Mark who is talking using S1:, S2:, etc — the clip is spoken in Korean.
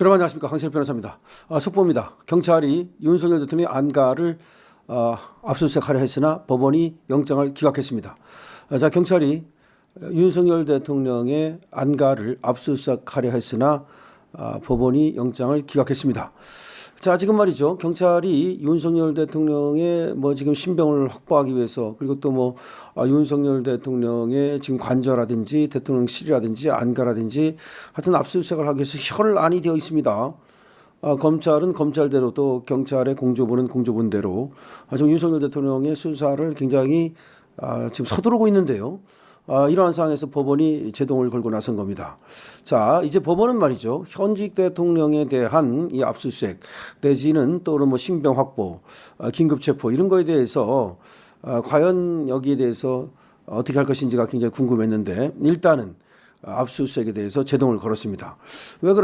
S1: 여러분 안녕하십니까 강실 변호사입니다. 아, 속보입니다. 경찰이 윤석열 대통령의 안가를 어, 압수수색하려 했으나 법원이 영장을 기각했습니다. 아, 자 경찰이 윤석열 대통령의 안가를 압수수색하려 했으나 아, 법원이 영장을 기각했습니다. 자 지금 말이죠 경찰이 윤석열 대통령의 뭐 지금 신병을 확보하기 위해서 그리고 또 뭐 아, 윤석열 대통령의 지금 관저라든지 대통령실이라든지 안가라든지 하여튼 압수수색을 하기 위해서 혈안이 되어 있습니다. 아, 검찰은 검찰대로 또 경찰의 공조부는 공조분대로 아, 지금 윤석열 대통령의 수사를 굉장히 아, 지금 서두르고 있는데요. 아, 이러한 상황에서 법원이 제동을 걸고 나선 겁니다. 자, 이제 법원은 말이죠. 현직 대통령에 대한 이 압수수색 내지는 또는 뭐 신병 확보, 아, 긴급 체포 이런 거에 대해서 아, 과연 여기에 대해서 어떻게 할 것인지가 굉장히 궁금했는데 일단은 압수수색에 대해서 제동을 걸었습니다. 왜 그러